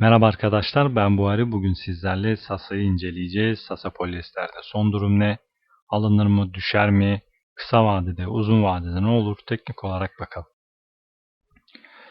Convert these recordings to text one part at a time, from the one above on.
Merhaba arkadaşlar ben Buhari. Bugün sizlerle Sasa'yı inceleyeceğiz. Sasa polyesterde son durum ne? Alınır mı? Düşer mi? Kısa vadede, uzun vadede ne olur? Teknik olarak bakalım.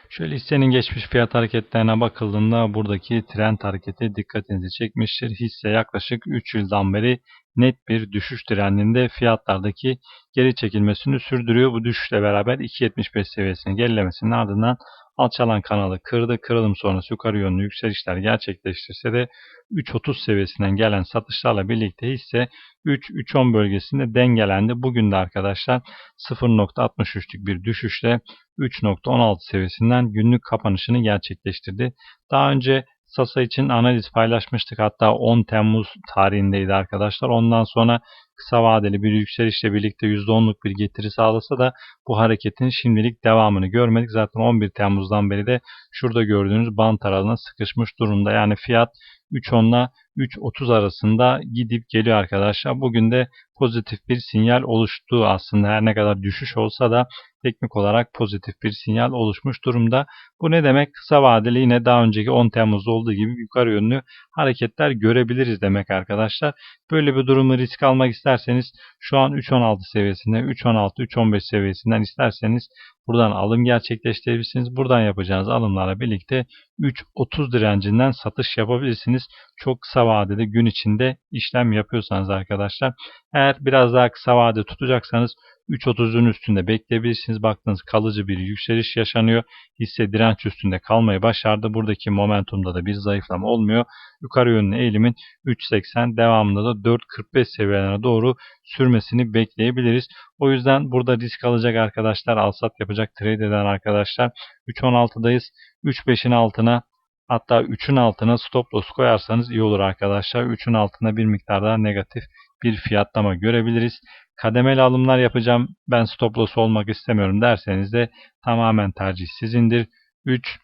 Şöyle hissenin geçmiş fiyat hareketlerine bakıldığında buradaki trend hareketi dikkatinizi çekmiştir. Hisse yaklaşık 3 yıldan beri net bir düşüş trendinde fiyatlardaki geri çekilmesini sürdürüyor. Bu düşüşle beraber 2.75 seviyesini gerilemesinin ardından alçalan kanalı kırdı. Kırılım sonrası yukarı yönlü yükselişler gerçekleştirse de 3.30 seviyesinden gelen satışlarla birlikte hisse 3-3.10 bölgesinde dengelendi. Bugün de arkadaşlar 0.63'lük bir düşüşle 3.16 seviyesinden günlük kapanışını gerçekleştirdi. Daha önce Sasa için analiz paylaşmıştık. Hatta 10 Temmuz tarihindeydi arkadaşlar. Ondan sonra kısa vadeli bir yükselişle birlikte %10'luk bir getiri sağlasa da bu hareketin şimdilik devamını görmedik. Zaten 11 Temmuz'dan beri de şurada gördüğünüz bant aralığına sıkışmış durumda. Yani fiyat 3.10'la 3.30 arasında gidip geliyor arkadaşlar. Bugün de pozitif bir sinyal oluştu aslında her ne kadar düşüş olsa da teknik olarak pozitif bir sinyal oluşmuş durumda. Bu ne demek? Kısa vadeli yine daha önceki 10 Temmuz'da olduğu gibi yukarı yönlü hareketler görebiliriz demek arkadaşlar. Böyle bir durumu risk almak isterseniz şu an 3.16 seviyesinde 3.16-3.15 seviyesinden isterseniz buradan alım gerçekleştirebilirsiniz. Buradan yapacağınız alımlarla birlikte 3.30 direncinden satış yapabilirsiniz. Çok kısa vadede gün içinde işlem yapıyorsanız arkadaşlar. Eğer biraz daha kısa vade tutacaksanız 3.30'un üstünde bekleyebilirsiniz. Baktığınız kalıcı bir yükseliş yaşanıyor. Hisse direnç üstünde kalmayı başardı. Buradaki momentumda da bir zayıflama olmuyor. Yukarı yönlü eğilimin 3.80 devamında da 4.45 seviyelerine doğru sürmesini bekleyebiliriz. O yüzden burada risk alacak arkadaşlar, alsat yapacak trade eden arkadaşlar 3.16'dayız. 3.5'in altına Hatta 3'ün altına stop loss koyarsanız iyi olur arkadaşlar. 3'ün altına bir miktar daha negatif bir fiyatlama görebiliriz. Kademeli alımlar yapacağım ben stop loss olmak istemiyorum derseniz de tamamen tercih sizindir. 3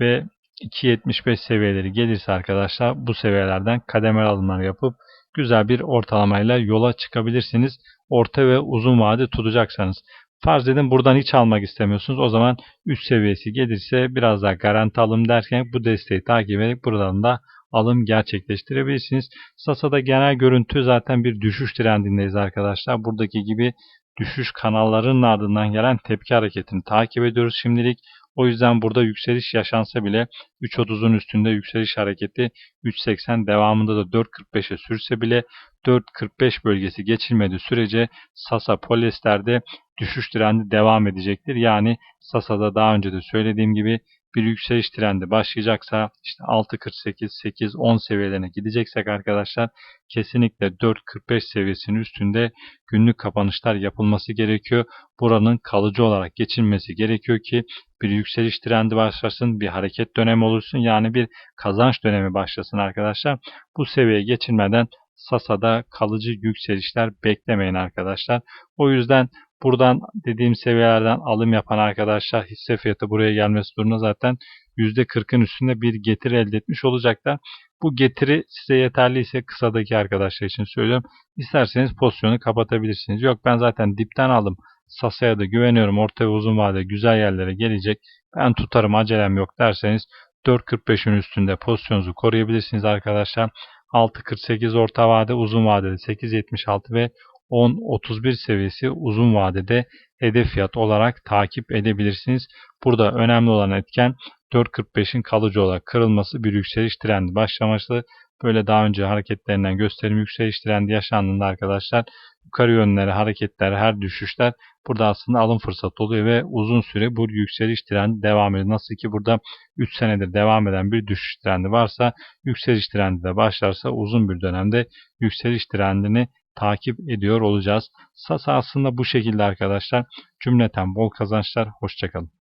ve 2.75 seviyeleri gelirse arkadaşlar bu seviyelerden kademeli alımlar yapıp güzel bir ortalamayla yola çıkabilirsiniz. Orta ve uzun vade tutacaksanız. Farz edin buradan hiç almak istemiyorsunuz. O zaman üst seviyesi gelirse biraz daha garanti alım derken bu desteği takip edip buradan da alım gerçekleştirebilirsiniz. Sasa'da genel görüntü zaten bir düşüş trendindeyiz arkadaşlar. Buradaki gibi düşüş kanallarının ardından gelen tepki hareketini takip ediyoruz şimdilik. O yüzden burada yükseliş yaşansa bile 3.30'un üstünde yükseliş hareketi 3.80 devamında da 4.45'e sürse bile 4.45 bölgesi geçilmediği sürece Sasa polyesterde düşüş trendi devam edecektir. Yani Sasa'da daha önce de söylediğim gibi bir yükseliş trendi başlayacaksa işte 6.48, 8, 10 seviyelerine gideceksek arkadaşlar kesinlikle 4.45 seviyesinin üstünde günlük kapanışlar yapılması gerekiyor. Buranın kalıcı olarak geçilmesi gerekiyor ki bir yükseliş trendi başlasın, bir hareket dönemi olursun. Yani bir kazanç dönemi başlasın arkadaşlar. Bu seviyeye geçilmeden Sasa'da kalıcı yükselişler beklemeyin arkadaşlar. O yüzden Buradan dediğim seviyelerden alım yapan arkadaşlar hisse fiyatı buraya gelmesi durumunda zaten %40'ın üstünde bir getiri elde etmiş olacaklar. Bu getiri size yeterliyse kısadaki arkadaşlar için söylüyorum. İsterseniz pozisyonu kapatabilirsiniz. Yok ben zaten dipten aldım. Sasa'ya da güveniyorum. Orta ve uzun vadede güzel yerlere gelecek. Ben tutarım acelem yok derseniz 4.45'in üstünde pozisyonunuzu koruyabilirsiniz arkadaşlar. 6.48 orta vade uzun vadede 8.76 ve 10-31 seviyesi uzun vadede hedef fiyat olarak takip edebilirsiniz. Burada önemli olan etken 4.45'in kalıcı olarak kırılması bir yükseliş trendi başlaması. Böyle daha önce hareketlerinden gösterim yükseliş trendi yaşandığında arkadaşlar yukarı yönlere hareketler her düşüşler burada aslında alım fırsatı oluyor ve uzun süre bu yükseliş trendi devam ediyor. Nasıl ki burada 3 senedir devam eden bir düşüş trendi varsa yükseliş trendi de başlarsa uzun bir dönemde yükseliş trendini takip ediyor olacağız. Sasa aslında bu şekilde arkadaşlar. Cümleten bol kazançlar. Hoşçakalın.